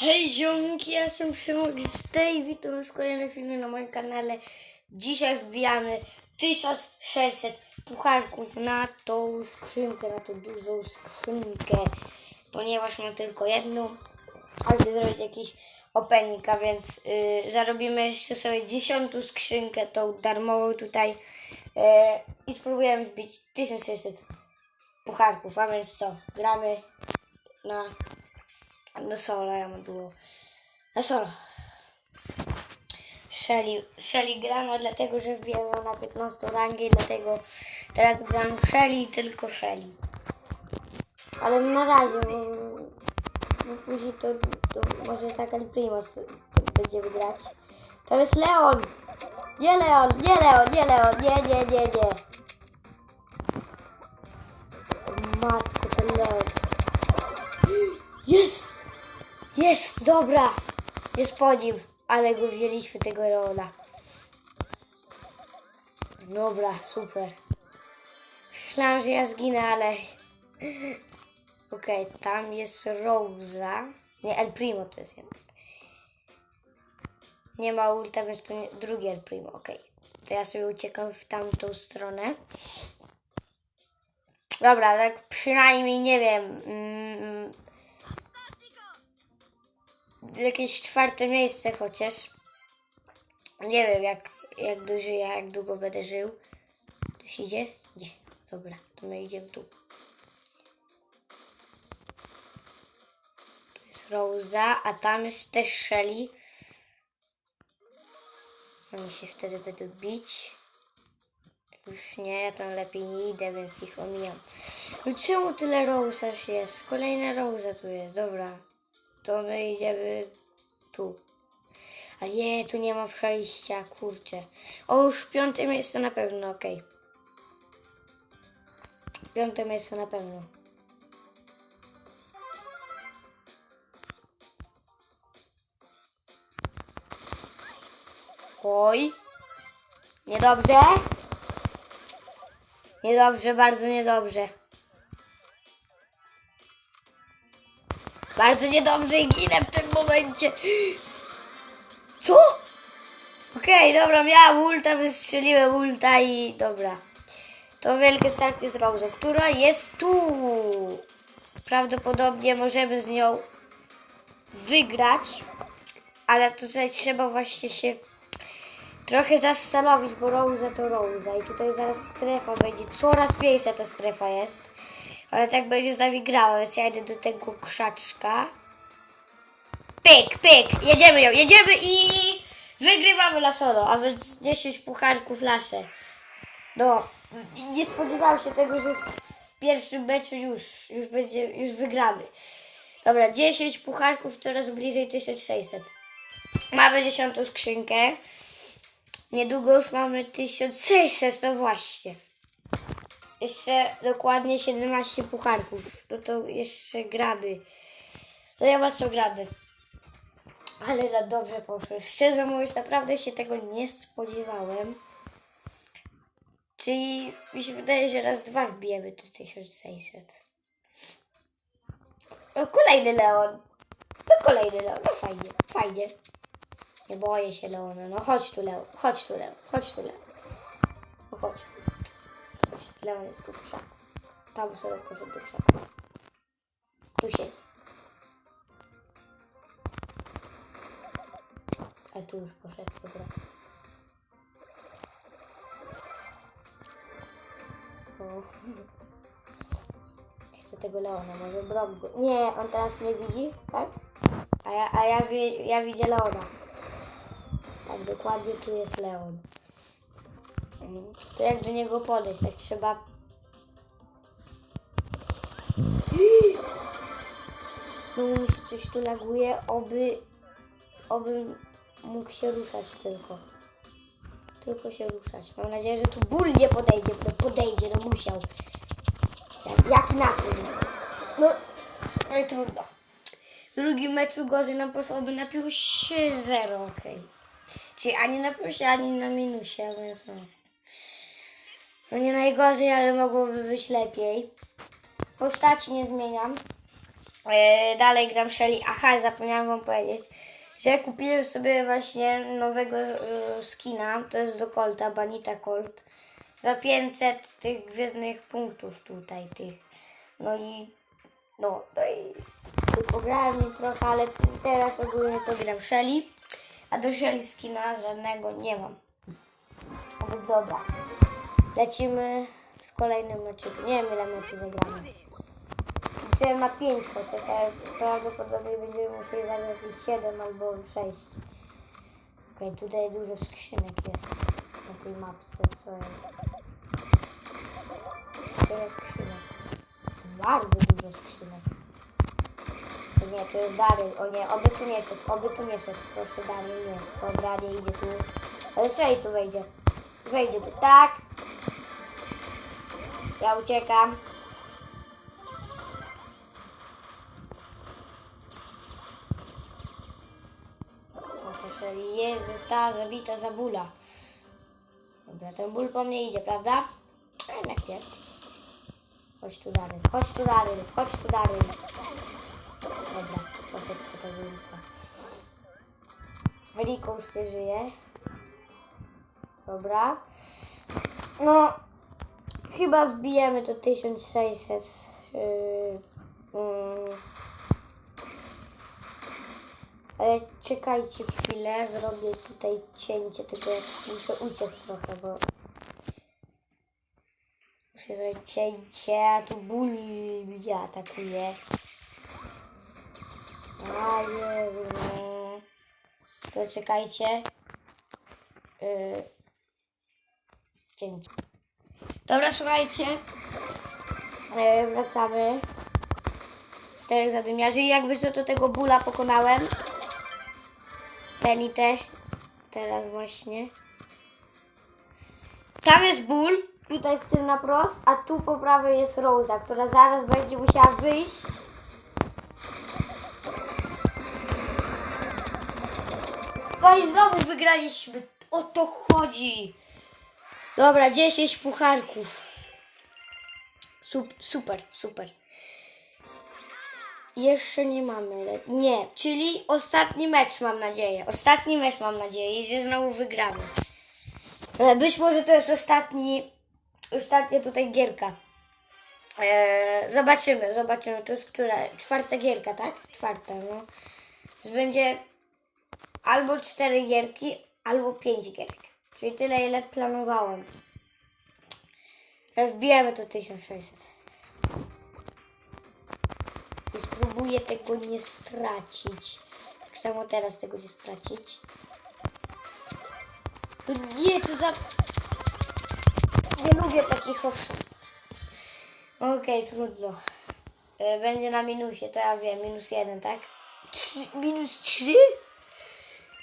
Hej ziomki, ja jestem Szymon i witam w kolejnym filmie na moim kanale. Dzisiaj wbijamy 1600 pucharków na tą skrzynkę, na tą dużą skrzynkę, ponieważ mam tylko jedną, ale chcę zrobić jakiś opening, a więc yy, zarobimy jeszcze sobie dziesiątą skrzynkę, tą darmową tutaj yy, i spróbujemy wbić 1600 pucharków, a więc co, gramy na na solo ja mam było. Na solo. Shelly, Shelly gramy dlatego, że wbijamy na 15 rangę dlatego teraz gram Shelly tylko Shelly. Ale na razie, bo, bo później to, to może tak El Primos będzie wygrać. To jest Leon! Nie Leon, nie Leon, nie Leon, nie, nie, nie, nie. Matko, ten Leon. Jest, dobra! Jest po nim, ale go wzięliśmy tego Leona. Dobra, super. Myślałam, że ja zginę, ale... Okej, tam jest Rosa. Nie, El Primo to jest jednak. Nie ma ulta, więc to nie, drugi El Primo, okej. To ja sobie uciekam w tamtą stronę. Dobra, tak przynajmniej, nie wiem... Mm, jakieś czwarte miejsce chociaż. Nie wiem jak, jak dożyję, jak długo będę żył. Ktoś idzie? Nie. Dobra, to my idziemy tu. Tu jest Rosa, a tam jest też Shelly. Oni się wtedy będą bić. Już nie, ja tam lepiej nie idę, więc ich omijam. No czemu tyle Rosa jest? Kolejna Rosa tu jest, dobra. To my idziemy tu. A nie, tu nie ma przejścia, kurczę. O, już piąte miejsce na pewno, okej. Piąte miejsce na pewno. Oj. Niedobrze. Niedobrze, bardzo niedobrze. Bardzo niedobrze i ginę w tym momencie. Co? Okej, dobra, miałam ulta, wystrzeliłem ulta i dobra. To wielkie starcie z Rose, która jest tu. Prawdopodobnie możemy z nią wygrać, ale tutaj trzeba właśnie się trochę zastanowić, bo Rosa to Rosa i tutaj zaraz strefa będzie, coraz większa ta strefa jest. Ale tak będzie z nami grała, więc ja idę do tego krzaczka. Pyk, pyk, jedziemy ją, jedziemy i wygrywamy la solo, a więc 10 pucharków lasze. No, nie spodziewałam się tego, że w pierwszym meczu już, już będzie, już wygramy. Dobra, 10 pucharków, coraz bliżej 1600. Mamy 10 skrzynkę. Niedługo już mamy 1600, no właśnie. Jeszcze dokładnie 17 pucharków. No to jeszcze gramy. No ja ma co gramy. Ale na dobrze poszło. Szczerze mówiąc, naprawdę się tego nie spodziewałem. Czyli mi się wydaje, że raz dwa wbijemy do 1600. No kolejny Leon. No kolejny Leon. No fajnie, fajnie. Nie boję się Leona. No chodź tu Leon. Chodź tu Leon. Chodź tu Leon. No chodź. Leon jest tu w. Tam sobie poszedł do. Tu siedzi. A tu już poszedł, dobra. O. Chcę tego Leona, może brok go. Nie, on teraz mnie widzi, tak? A ja, a ja, ja widzę Leona. Tak, dokładnie tu jest Leon. To jak do niego podejść, tak trzeba... No mi się coś tu laguje, oby... Oby mógł się ruszać tylko. Tylko się ruszać. Mam nadzieję, że tu ból nie podejdzie, bo podejdzie, no musiał. Jak, jak inaczej. No, i trudno. W drugim meczu gorzej nam poszłoby na plus 0, okej. Czyli ani na plusie, ani na minusie, więc no. No nie najgorzej, ale mogłoby być lepiej. Postaci nie zmieniam. E, dalej gram Shelly. Aha, zapomniałam wam powiedzieć, że kupiłem sobie właśnie nowego e, skina. To jest do Colta, Banita Colt. Za 500 tych gwiezdnych punktów tutaj, tych. No i no, no i pograłem mi trochę, ale teraz ogólnie to gram Shelly. A do Shelly skina żadnego nie mam. Więc dobra. Lecimy z kolejnym meczem. Nie wiem ile meczy zagramy. Liczyłem na 5 chociaż, ale prawdopodobnie będziemy musieli zagrać ich 7 albo 6. Okej, tutaj dużo skrzynek jest na tej mapce, co jest. Tyle skrzynek. Bardzo dużo skrzynek. O nie, to jest dalej. O nie, oby tu nie szedł, oby tu nie szedł. Proszę dalej, nie. Dobra, nie idzie tu. Ale Shelly tu wejdzie. Wejdzie tu, tak. Ja uciekam. Jest, została zabita za bóla. Dobra, ten ból po mnie idzie, prawda? A jednak nie. Chodź tu dalej, chodź tu dalej, chodź tu dalej. Dobra, poszedł po to wilka. Riko już żyje. Dobra. No, chyba wbijemy to 1600. Yy, mm. Ale czekajcie chwilę, zrobię tutaj cięcie, tylko muszę uciec trochę, bo muszę zrobić cięcie, a tu ból mnie atakuje. A no. To czekajcie. Yy. Cięcie. Dobra, słuchajcie. Yy, wracamy. Czterech zadymiarzy jakby co to tego bóla pokonałem. Penny też. Teraz właśnie. Tam jest ból. Tutaj w tym na prost, a tu po prawej jest Rosa, która zaraz będzie musiała wyjść. No i znowu wygraliśmy. O to chodzi. Dobra, 10 pucharków. Sup, super, super. Jeszcze nie mamy. Nie, czyli ostatni mecz mam nadzieję. Ostatni mecz mam nadzieję, że znowu wygramy. Ale być może to jest ostatni, ostatnia tutaj gierka. Eee, zobaczymy, zobaczymy. To jest która? Czwarta gierka, tak? Czwarta, no. Więc będzie albo cztery gierki, albo pięć gierek. Czyli tyle, ile planowałem. Wbijamy to 1600. I spróbuję tego nie stracić. Tak samo teraz tego nie stracić. No nie, co za... Nie lubię takich osób. Okej, trudno. E, Będzie na minusie, to ja wiem, minus jeden, tak? Trzy, minus trzy?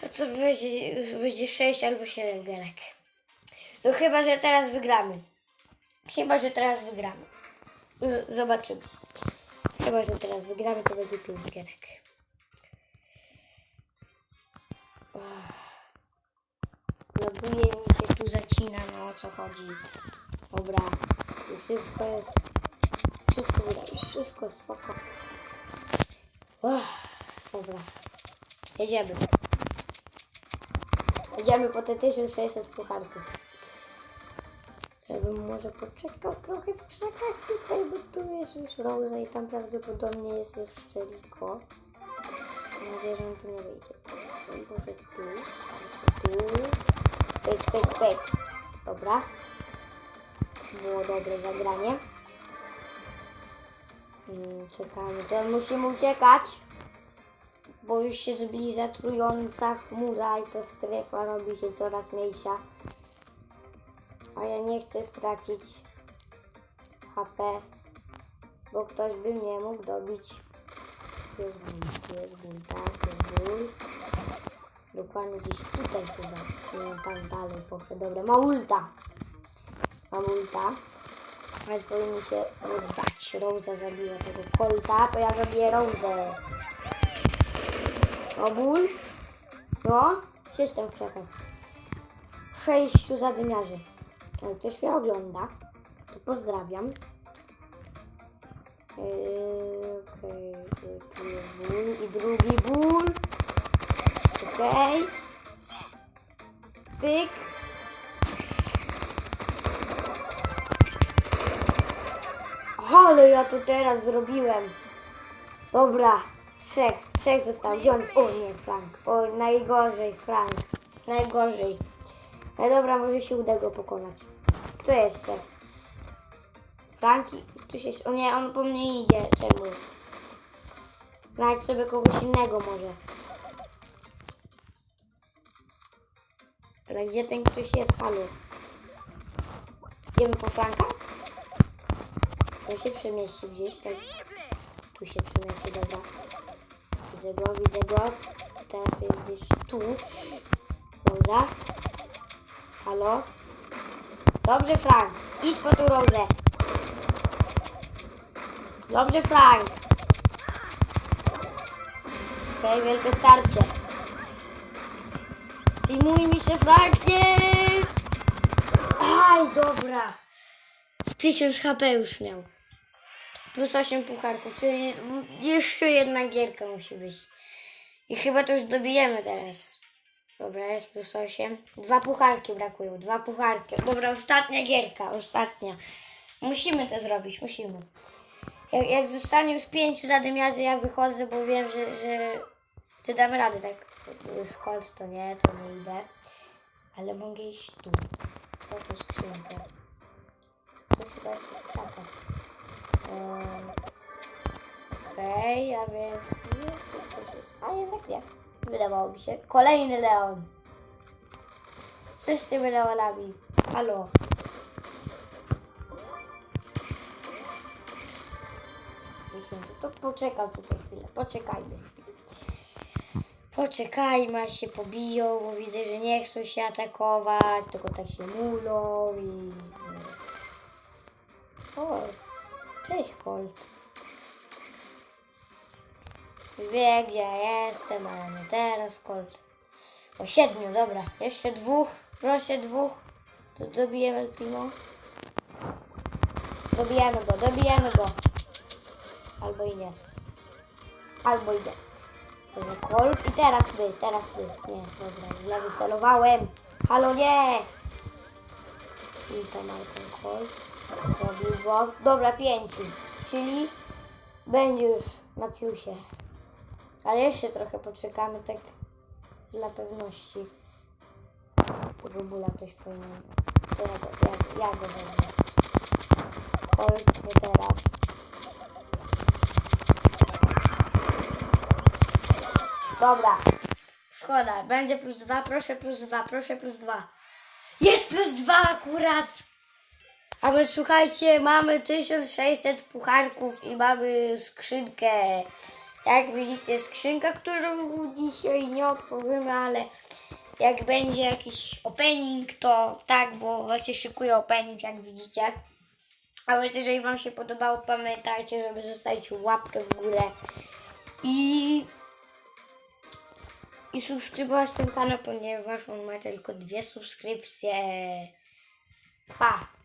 To co będzie, będzie 6 albo 7 gierek. No chyba, że teraz wygramy. Chyba, że teraz wygramy. Z- Zobaczymy. Chyba, że teraz wygramy, to będzie 5 gierek. Loguje mi się tu zacina, no o co chodzi. Dobra, już wszystko jest... Wszystko widać, już wszystko spoko. Uff, dobra, jedziemy. Jedziemy po te 1600 pucharków. Ja bym może poczekał trochę w krzakach tutaj, bo tu jest już Rosa i tam prawdopodobnie jest jeszcze Rico. Mam nadzieję, że on tu nie wyjdzie. Może tu, może tu. Pyk, pyk, pyk. Dobra. Było dobre zagranie. Mm, Czekamy, to musimy uciekać bo już się zbliża trująca chmura i ta strefa robi się coraz mniejsza. A ja nie chcę stracić HP, bo ktoś by mnie mógł dobić. Jest ból, jest ból, tak, jest ból. Dokładnie gdzieś tutaj chyba. Nie tam dalej poszedł. Dobra, ma ulta. Mam ulta. Więc powinni się udać. Rosa zabiła tego kolta, to ja zabiję Rosę. O ból? No, system krzakach. Sześciu zadymiarzy. Jak ktoś mnie ogląda, to pozdrawiam. Yy, Okej, yy, tu jest ból i drugi ból. Okej. Pyk. Ale ja to teraz zrobiłem. Dobra, trzech, trzech on jest? O nie, Frank. O, najgorzej, Frank. Najgorzej. No dobra, może się uda go pokonać. Kto jeszcze? Franki? Tu się... O nie, on po mnie idzie. Czemu? Znajdź sobie kogoś innego może. Ale gdzie ten ktoś jest? Halo? Idziemy po Franka? On się przemieści gdzieś, tak? Tu się przemieści, dobra. Widzę go, widzę go. Teraz jest gdzieś tu. Roza. Halo? Dobrze, Frank. Idź po tą Rozę. Dobrze, Frank. Okej, wielkie starcie. Stimuj mi się, Frank, nie! Aj, dobra. 1000 HP już miał. Plus 8 pucharków, czyli jeszcze jedna gierka musi być. I chyba to już dobijemy teraz. Dobra, jest plus 8. Dwa pucharki brakują, dwa pucharki. Dobra, ostatnia gierka, ostatnia. Musimy to zrobić, musimy. Jak, jak zostanie już pięciu zadymiarzy, ja wychodzę, bo wiem, że, że, że damy radę, tak. Skolt to nie, to nie idę. Ale mogę iść tu. Po tą skrzynkę. To chyba jest w Okej, a więc nie, to coś jest. A jednak nie. Wydawało mi się. Kolejny Leon. Co z tymi Leonami? Halo. To poczekam tutaj chwilę. Poczekajmy. Poczekajmy, aż się pobiją, bo widzę, że nie chcą się atakować, tylko tak się mulą i... O, cześć Colt. Wie, gdzie ja jestem, ale nie teraz, Colt. O, siedmiu, dobra. Jeszcze dwóch, proszę dwóch. To dobijemy Pimo. Dobijemy go, dobijemy go. Albo i nie. Albo i nie. Colt i teraz my, teraz my. Nie, dobra, źle wycelowałem. Halo, nie! I to ma ten Colt. Robił go. Dobra, pięciu. Czyli będzie już na plusie. Ale jeszcze trochę poczekamy, tak dla pewności. Tego bóla ktoś powinien. To Ja, ja, ja go będę. Colt, nie teraz. Dobra. Szkoda, będzie plus dwa, proszę plus dwa, proszę plus dwa. Jest plus dwa akurat! A więc słuchajcie, mamy 1600 pucharków i mamy skrzynkę. Jak widzicie, skrzynka, którą dzisiaj nie otworzymy, ale jak będzie jakiś opening, to tak, bo właśnie szykuję opening, jak widzicie. A więc jeżeli Wam się podobało, pamiętajcie, żeby zostawić łapkę w górę i i subskrybować ten kanał, ponieważ on ma tylko dwie subskrypcje. Pa!